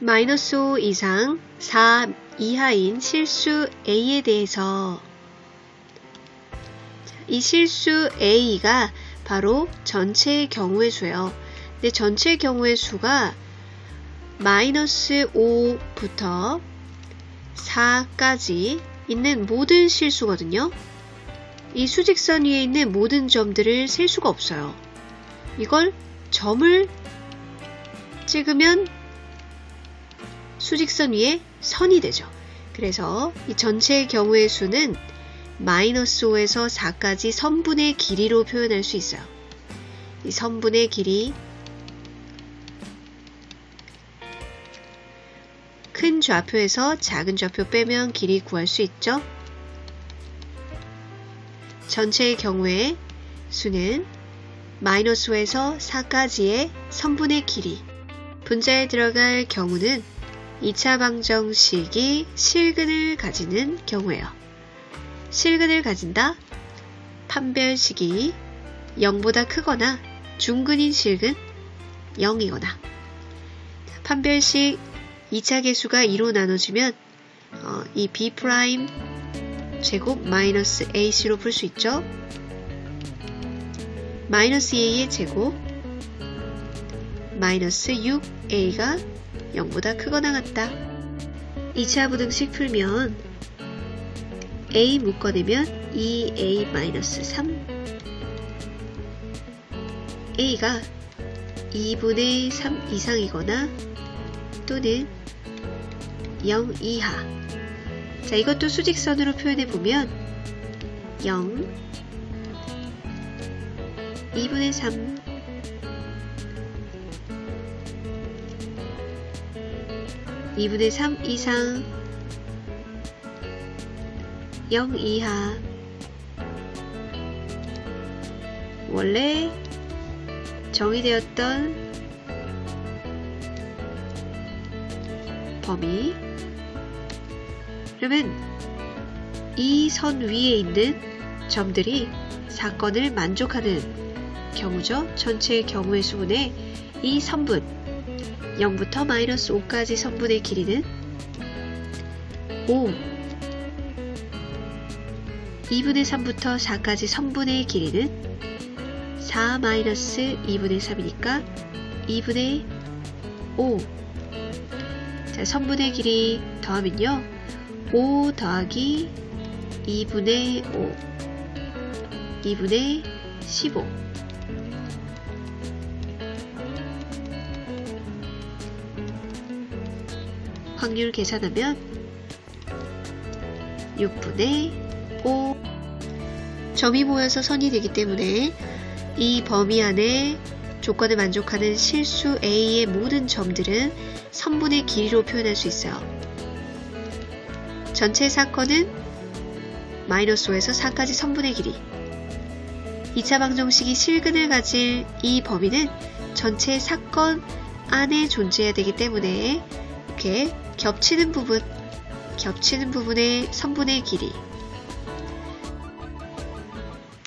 마이너스 5 이상 4 이하인 실수 A에 대해서 이 실수 A가 바로 전체의 경우의 수예요. 근데 전체의 경우의 수가 마이너스 5부터 4까지 있는 모든 실수거든요. 이 수직선 위에 있는 모든 점들을 셀 수가 없어요. 이걸 점을 찍으면 수직선 위에 선이 되죠. 그래서 이 전체의 경우의 수는 마이너스 5에서 4까지 선분의 길이로 표현할 수 있어요. 이 선분의 길이 큰 좌표에서 작은 좌표 빼면 길이 구할 수 있죠. 전체의 경우에 수는 마이너스 5에서 4까지의 선분의 길이 분자에 들어갈 경우는 2차 방정식이 실근을 가지는 경우예요. 실근을 가진다. 판별식이 0보다 크거나 중근인 실근 0이거나 판별식 2차 계수가 2로 나눠지면 어, 이 b 제곱 마이너스 ac로 풀 수 있죠. 마이너스 a의 제곱 마이너스 6a가 0보다 크거나 같다. 2차 부등식 풀면 a 묶어내면 2a-3 a가 2분의 3 이상이거나 또는 0 이하 자 이것도 수직선으로 표현해 보면 0 2분의 3 2분의 3 이상. 0 이하. 원래 정의되었던 범위. 그러면 이 선 위에 있는 점들이 사건을 만족하는 경우죠. 전체의 경우의 수분의 이 선분 0부터 마이너스 5까지 선분의 길이는 5 2분의 3부터 4까지 선분의 길이는 4 마이너스 2분의 3이니까 2분의 5 자, 선분의 길이 더하면요. 5 더하기 2분의 5 2분의 15 확률 계산하면 6분의 5 점이 모여서 선이 되기 때문에 이 범위 안에 조건을 만족하는 실수 A의 모든 점들은 선분의 길이로 표현할 수 있어요. 전체 사건은 마이너스 5에서 4까지 선분의 길이 2차 방정식이 실근을 가질 이 범위는 전체 사건 안에 존재해야 되기 때문에 이렇게 겹치는 부분 겹치는 부분의 선분의 길이